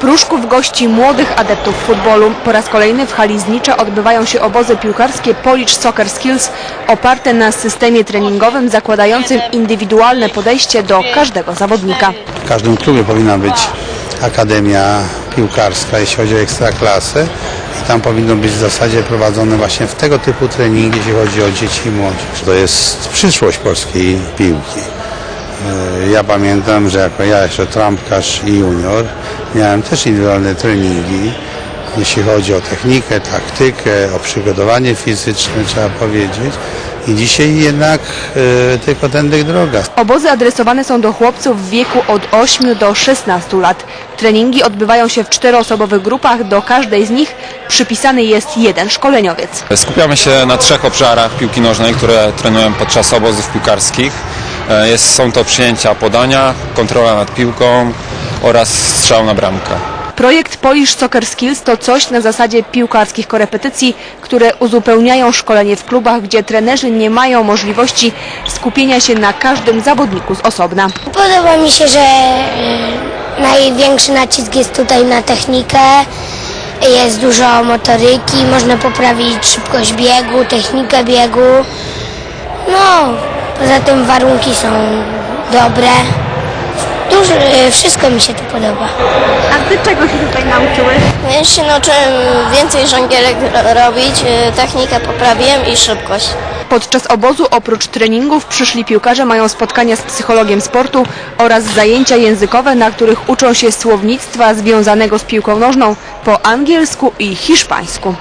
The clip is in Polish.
Pruszków gości młodych adeptów futbolu. Po raz kolejny w hali Znicza odbywają się obozy piłkarskie Polish Soccer Skills oparte na systemie treningowym zakładającym indywidualne podejście do każdego zawodnika. W każdym klubie powinna być akademia piłkarska, jeśli chodzi o ekstraklasy. I tam powinno być w zasadzie prowadzone właśnie w tego typu treningi, jeśli chodzi o dzieci i młodzież. To jest przyszłość polskiej piłki. E, Ja pamiętam, że jako ja jeszcze trampkarz i junior miałem też indywidualne treningi, jeśli chodzi o technikę, taktykę, o przygotowanie fizyczne, trzeba powiedzieć. I dzisiaj jednak e, tylko tędy droga. Obozy adresowane są do chłopców w wieku od 8 do 16 lat. Treningi odbywają się w czteroosobowych grupach, do każdej z nich przypisany jest jeden szkoleniowiec. Skupiamy się na trzech obszarach piłki nożnej, które trenuję podczas obozów piłkarskich. E, Jest, są to przyjęcia podania, kontrola nad piłką oraz strzał na bramkę. Projekt Polish Soccer Skills to coś na zasadzie piłkarskich korepetycji, które uzupełniają szkolenie w klubach, gdzie trenerzy nie mają możliwości skupienia się na każdym zawodniku z osobna. Podoba mi się, że y, największy nacisk jest tutaj na technikę. Jest dużo motoryki, można poprawić szybkość biegu, technikę biegu. No, poza tym warunki są dobre. Dużo, y, wszystko mi się tu podoba. A ty czego się tutaj nauczyłeś? Ja się nauczyłem więcej żongielek ro- robić, y, technikę poprawiłem i szybkość. Podczas obozu oprócz treningów przyszli piłkarze mają spotkania z psychologiem sportu oraz zajęcia językowe, na których uczą się słownictwa związanego z piłką nożną po angielsku i hiszpańsku.